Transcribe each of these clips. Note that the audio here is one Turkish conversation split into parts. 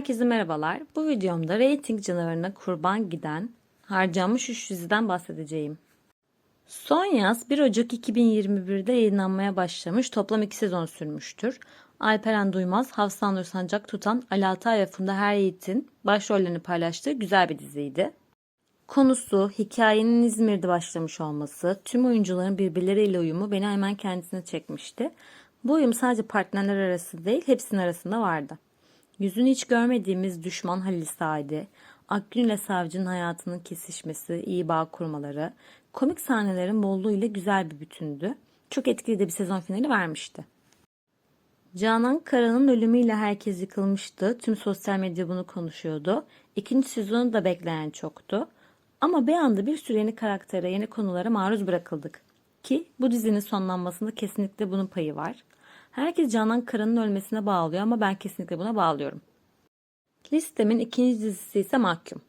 Herkese merhabalar. Bu videomda reyting canavarına kurban giden harcanmış 3 diziden bahsedeceğim. Son yaz 1 Ocak 2021'de yayınlanmaya başlamış toplam 2 sezon sürmüştür. Alperen Duymaz, Hafsan Nur Sancak tutan Ali Altay ve Funda Her Yiğit'in başrollerini paylaştığı güzel bir diziydi. Konusu, hikayenin İzmir'de başlamış olması, tüm oyuncuların birbirleriyle uyumu beni hemen kendisine çekmişti. Bu uyum sadece partnerler arası değil, hepsinin arasında vardı. Yüzünü hiç görmediğimiz düşman Halil Saadi, Akgün ile Savcı'nın hayatının kesişmesi, iyi bağ kurmaları, komik sahnelerin bolluğu ile güzel bir bütündü. Çok etkili de bir sezon finali vermişti. Canan Kara'nın ölümüyle herkes yıkılmıştı. Tüm sosyal medya bunu konuşuyordu. İkinci sezonu da bekleyen çoktu. Ama bir anda bir sürü yeni karaktere, yeni konulara maruz bırakıldık. Ki bu dizinin sonlanmasında kesinlikle bunun payı var. Herkes Canan Kara'nın ölmesine bağlıyor ama ben kesinlikle buna bağlıyorum. Listemin ikinci dizisi ise Mahkum.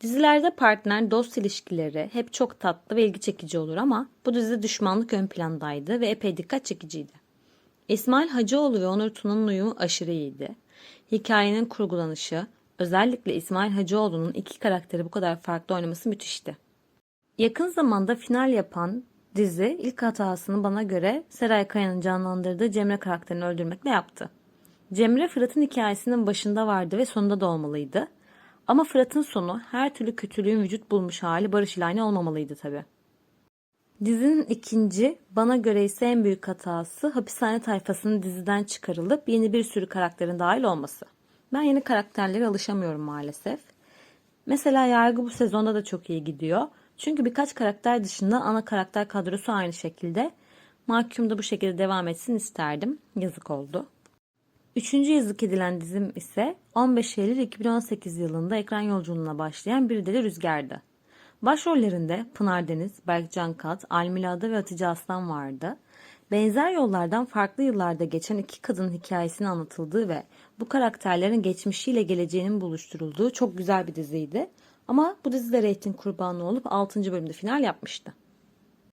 Dizilerde partner dost ilişkileri hep çok tatlı ve ilgi çekici olur ama bu dizide düşmanlık ön plandaydı ve epey dikkat çekiciydi. İsmail Hacıoğlu ve Onur Tuna'nın uyumu aşırı iyiydi. Hikayenin kurgulanışı, özellikle İsmail Hacıoğlu'nun iki karakteri bu kadar farklı oynaması müthişti. Yakın zamanda final yapan dizi ilk hatasını bana göre Seray Kaya'nın canlandırdığı Cemre karakterini öldürmekle yaptı. Cemre Fırat'ın hikayesinin başında vardı ve sonunda da olmalıydı. Ama Fırat'ın sonu her türlü kötülüğün vücut bulmuş hali Barış ile aynı olmamalıydı tabi. Dizinin ikinci, bana göre ise en büyük hatası hapishane tayfasının diziden çıkarılıp yeni bir sürü karakterin dahil olması. Ben yeni karakterlere alışamıyorum maalesef. Mesela Yargı bu sezonda da çok iyi gidiyor. Çünkü birkaç karakter dışında ana karakter kadrosu aynı şekilde. Mahkum da bu şekilde devam etsin isterdim. Yazık oldu. Üçüncü yazık edilen dizim ise 15 Eylül 2018 yılında ekran yolculuğuna başlayan Bir Deli Rüzgar'dı. Başrollerinde Pınar Deniz, Berkcan Kat, Almila Ada ve Hatice Aslan vardı. Benzer yollardan farklı yıllarda geçen iki kadının hikayesini anlatıldığı ve bu karakterlerin geçmişiyle geleceğinin buluşturulduğu çok güzel bir diziydi. Ama bu dizide reyting kurbanı olup 6. bölümde final yapmıştı.